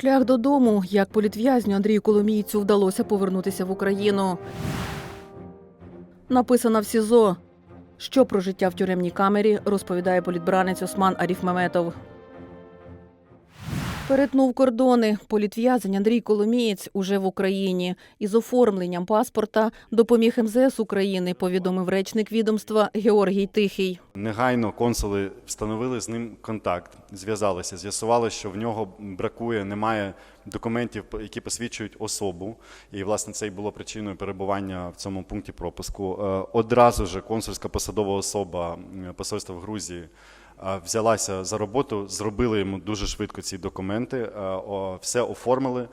Шлях додому, як політв'язню Андрію Коломійцю вдалося повернутися в Україну. Написано в СІЗО. Що про життя в тюремній камері розповідає політбранець Осман Аріфмеметов. Перетнув кордони. Політв'язень Андрій Коломієць уже в Україні. Із оформленням паспорта допоміг МЗС України, повідомив речник відомства Георгій Тихий. Негайно консули встановили з ним контакт, зв'язалися, з'ясували, що в нього бракує, немає документів, які посвідчують особу. І, власне, це і було причиною перебування в цьому пункті пропуску. Е, Одразу ж консульська посадова особа посольства в Грузії взялася за роботу, зробили йому дуже швидко ці документи, е, все оформили.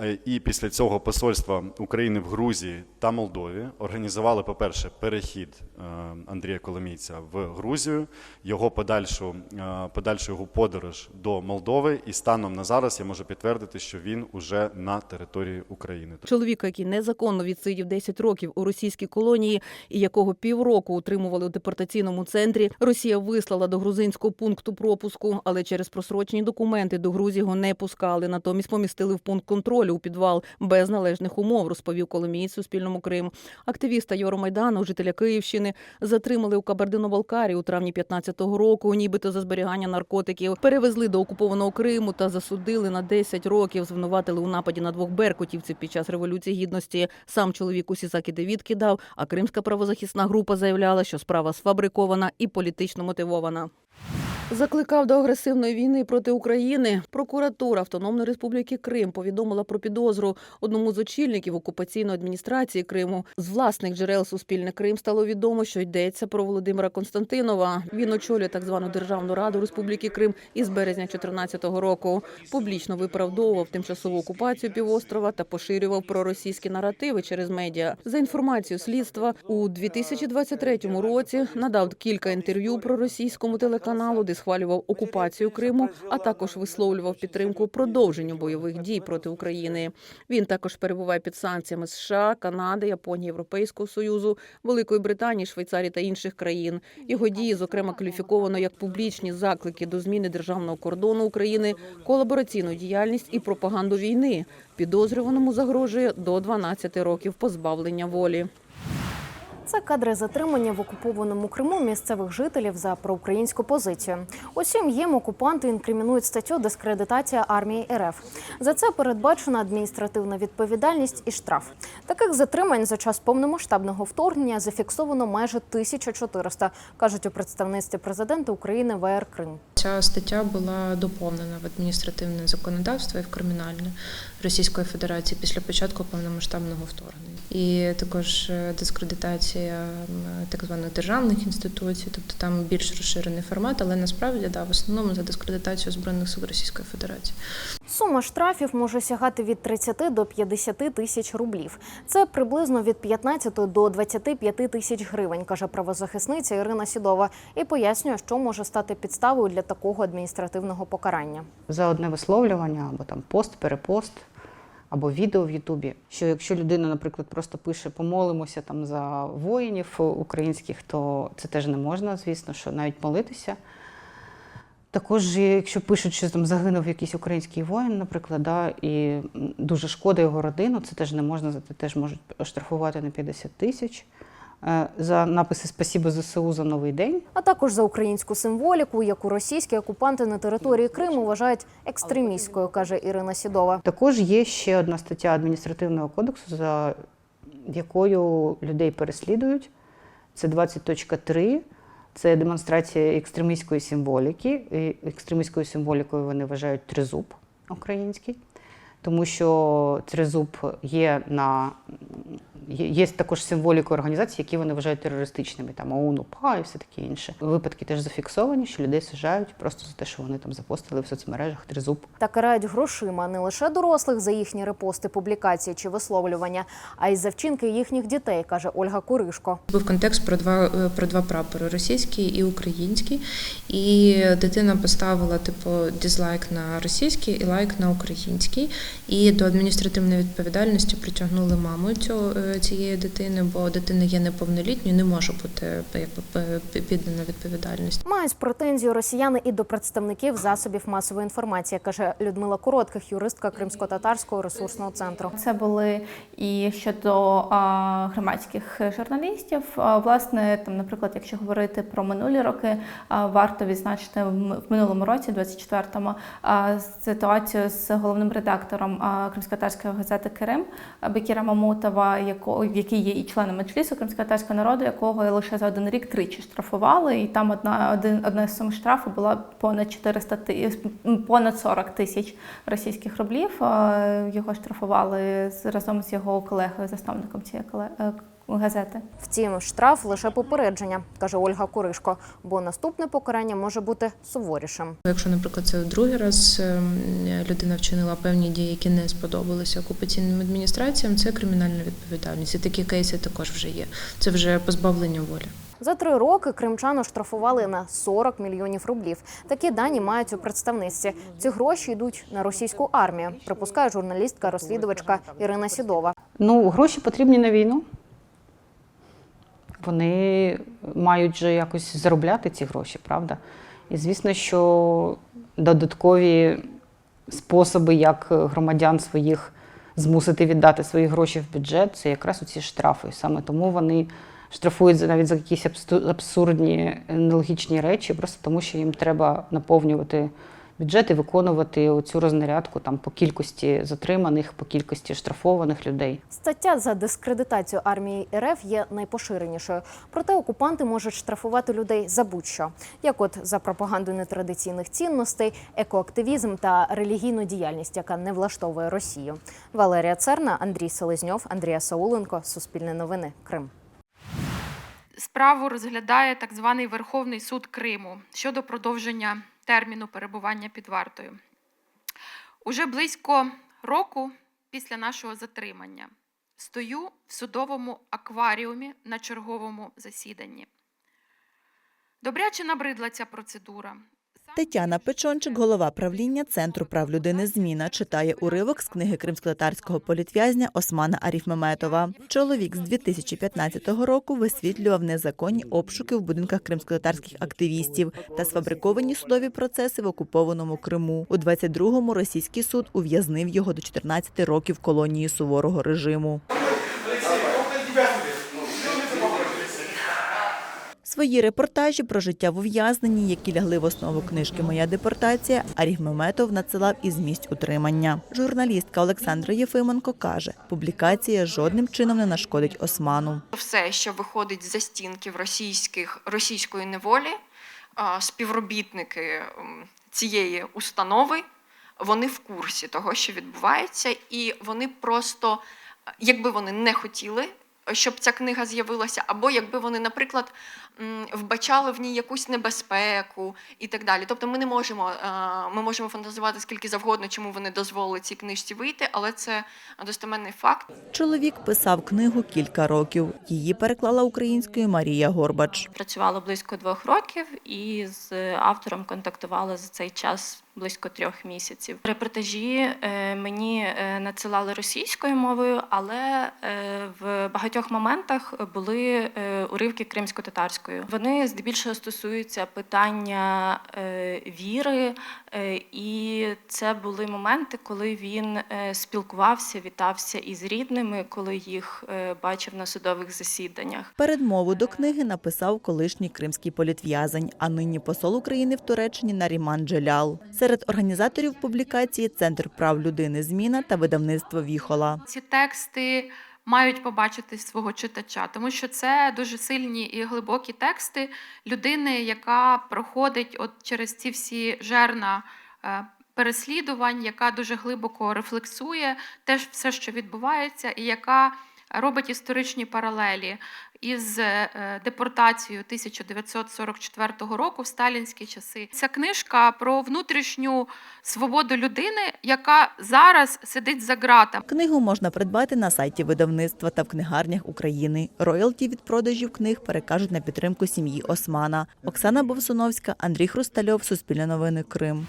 Е, І після цього посольства України в Грузії та Молдові організували, по-перше, перехід е, Андрія Коломійця в Грузію, його подальшу, е, подальшу його подорож до Молдови. І станом на зараз я можу підтвердити, що він уже на території України. Чоловіка, який незаконно відсидів 10 років у російській колонії і якого півроку утримували у депортаційному центрі, Росія вислала до грузинського пункту пропуску, але через просрочені документи до Грузії його не пускали. Натомість помістили в пункт контролю у підвал без належних умов, розповів Коломієць Суспільному Крим. Активіста Євромайдану, жителя Київщини, затримали у Кабардино-Балкарії у травні 15-го року, нібито за зберігання наркотиків. Перевезли до окупованого Криму та засудили на 10 років. Звинуватили у нападі на двох беркутівців під час революції гідності. Сам чоловік усі закиди відкидав. А кримська правозахисна група заявляла, що справа сфабрикована і політично мотивована. Закликав до агресивної війни проти України. Прокуратура Автономної Республіки Крим повідомила про підозру одному з очільників окупаційної адміністрації Криму. З власних джерел Суспільне Крим стало відомо, що йдеться про Володимира Константинова. Він очолює так звану Державну раду Республіки Крим із березня 2014 року. Публічно виправдовував тимчасову окупацію півострова та поширював проросійські наративи через медіа. За інформацією слідства у 2023 році надав кілька інтерв'ю про російському телеканалу, схвалював окупацію Криму, а також висловлював підтримку продовженню бойових дій проти України. Він також перебуває під санкціями США, Канади, Японії, Європейського союзу, Великої Британії, Швейцарії та інших країн. Його дії, зокрема, кваліфіковано як публічні заклики до зміни державного кордону України, колабораційну діяльність і пропаганду війни. Підозрюваному загрожує до 12 років позбавлення волі. Це кадри затримання в окупованому Криму місцевих жителів за проукраїнську позицію. Усім їм окупанти інкримінують статтю дискредитація армії РФ. За це передбачена адміністративна відповідальність і штраф. Таких затримань за час повномасштабного вторгнення зафіксовано майже 1400, кажуть у представництві президента України ВР Крим. Ця стаття була доповнена в адміністративне законодавство і в кримінальне Російської Федерації після початку повномасштабного вторгнення. І також е, дискредитація м, так званих державних інституцій, тобто там більш розширений формат, але насправді да, в основному за дискредитацію збройних сил Російської Федерації. Сума штрафів може сягати від 30 до 50 тисяч рублів. Це приблизно від 15 до 25 тисяч гривень, каже правозахисниця Ірина Сідова, і пояснює, що може стати підставою для такого адміністративного покарання. за одне висловлювання, або там пост, перепост, або відео в Ютубі. Що якщо людина, наприклад, просто пише помолимося там за воїнів українських, то це теж не можна, звісно, що навіть молитися. Також, якщо пишуть, що там загинув якийсь український воїн, наприклад, да, і дуже шкода його родину, це теж не можна, це теж можуть оштрафувати на 50 тисяч. Е, За написи Спасібо ЗСУ за новий день. А також за українську символіку, яку російські окупанти на території Криму вважають екстремістською, каже Ірина Сідова. Також є ще одна стаття адміністративного кодексу, за якою людей переслідують. Це 20.3. Це демонстрація екстремістської символіки. І екстремістською символікою вони вважають тризуб український, тому що тризуб є на є є також символікою організацій, які вони вважають терористичними, там ОУН, УПА і все таке інше. Випадки теж зафіксовані, що людей сажають просто за те, що вони там запостили в соцмережах тризуб. Та карають грошима не лише дорослих за їхні репости, публікації чи висловлювання, а й за вчинки їхніх дітей, каже Ольга Куришко. Був контекст про два е, про два прапори російський і український. І дитина поставила типу дизлайк на російський і лайк на український. І до адміністративної відповідальності притягнули маму цього, е, цієї дитини, бо дитина є неповнолітньою, не може бути якби піддана відповідальності. Мають претензію росіяни і до представників засобів масової інформації, каже Людмила Коротких, юристка Кримсько-татарського ресурсного центру. Це були і щодо а, громадських журналістів. А, власне, там, наприклад, якщо говорити про минулі роки, а, варто відзначити в минулому році, 24-му, ситуацію з головним редактором а, кримськотарської газети Керим Бекіра Мамутова, яко- який є і членом меджлісу кримськотатарського народу, якого лише за один рік тричі штрафували, і там одна один одна з сум штрафу була понад 400 ти- понад 40 тисяч російських рублів. Е, Його штрафували разом з його колегою, засновником цієї коле- е, газети. Втім, штраф лише попередження, каже Ольга Куришко, бо наступне покарання може бути суворішим. Якщо, наприклад, це другий раз ем, людина вчинила певні дії, які не сподобалися окупаційним адміністраціям, це кримінальна відповідальність. І такі кейси також вже є. Це вже позбавлення волі. За три роки кримчану штрафували на 40 мільйонів рублів. Такі дані мають у представництві. Ці гроші йдуть на російську армію, припускає журналістка-розслідувачка Ірина Сідова. Ну, гроші потрібні на війну. Вони мають же якось заробляти ці гроші, правда? І звісно, що додаткові способи, як громадян своїх змусити віддати свої гроші в бюджет, це якраз оці штрафи. Саме тому вони штрафують навіть за якісь абсурдні, нелогічні речі, просто тому що їм треба наповнювати бюджет і виконувати цю рознарядку там по кількості затриманих, по кількості штрафованих людей. Стаття за дискредитацію армії РФ є найпоширенішою. Проте окупанти можуть штрафувати людей за будь-що, як от за пропаганду нетрадиційних цінностей, екоактивізм та релігійну діяльність, яка не влаштовує Росію. Валерія Церна, Андрій Селезньов, Андрія Сауленко, Суспільне новини, Крим. Справу розглядає так званий Верховний суд Криму щодо продовження терміну перебування під вартою. Уже близько року після нашого затримання стою в судовому акваріумі на черговому засіданні. Добряче набридла ця процедура. Тетяна Печончик, голова правління Центру прав людини Зміна, читає уривок з книги кримськотатарського політв'язня Османа Аріфмеметова. Чоловік з 2015 року висвітлював незаконні обшуки в будинках кримськотатарських активістів та сфабриковані судові процеси в окупованому Криму. У 22-му російський суд ув'язнив його до 14 років колонії суворого режиму. Свої репортажі про життя в ув'язненні, які лягли в основу книжки Моя депортація, Аріф Меметов надсилав із місць утримання. Журналістка Олександра Єфименко каже, публікація жодним чином не нашкодить Осману. все, що виходить за стінків російських російської неволі, співробітники цієї установи, вони в курсі того, що відбувається, і вони просто, якби вони не хотіли. Щоб ця книга з'явилася, або якби вони, наприклад, вбачали в ній якусь небезпеку і так далі. Тобто ми не можемо, е, ми можемо фантазувати скільки завгодно, чому вони дозволили цій книжці вийти, але це достеменний факт. Чоловік писав книгу кілька років. Її переклала українською Марія Горбач. Працювала близько двох років і з автором контактувала за цей час близько трьох місяців. Репортажі е, мені е, надсилали російською мовою, але е, в багатьох моментах були уривки кримсько-татарською. Вони здебільшого стосуються питання віри, і це були моменти, коли він е, спілкувався, вітався із рідними, коли їх е, бачив на судових засіданнях. Передмову до книги написав колишній кримський політв'язень, а нині посол України в Туреччині Наріман Джелял. Серед організаторів публікації Центр прав людини Зміна та видавництво Віхола. ці тексти мають побачити свого читача, тому що це дуже сильні і глибокі тексти людини, яка проходить от через ці всі жерна е, переслідувань, яка дуже глибоко рефлексує теж все, що відбувається, і яка робить історичні паралелі із е, депортацією 1944 року в сталінські часи. Ця книжка про внутрішню свободу людини, яка зараз сидить за ґратами. Книгу можна придбати на сайті видавництва та в книгарнях України. Роялті від продажів книг перекажуть на підтримку сім'ї Османа. Оксана Бовсуновська, Андрій Хрустальов, Суспільне новини Крим.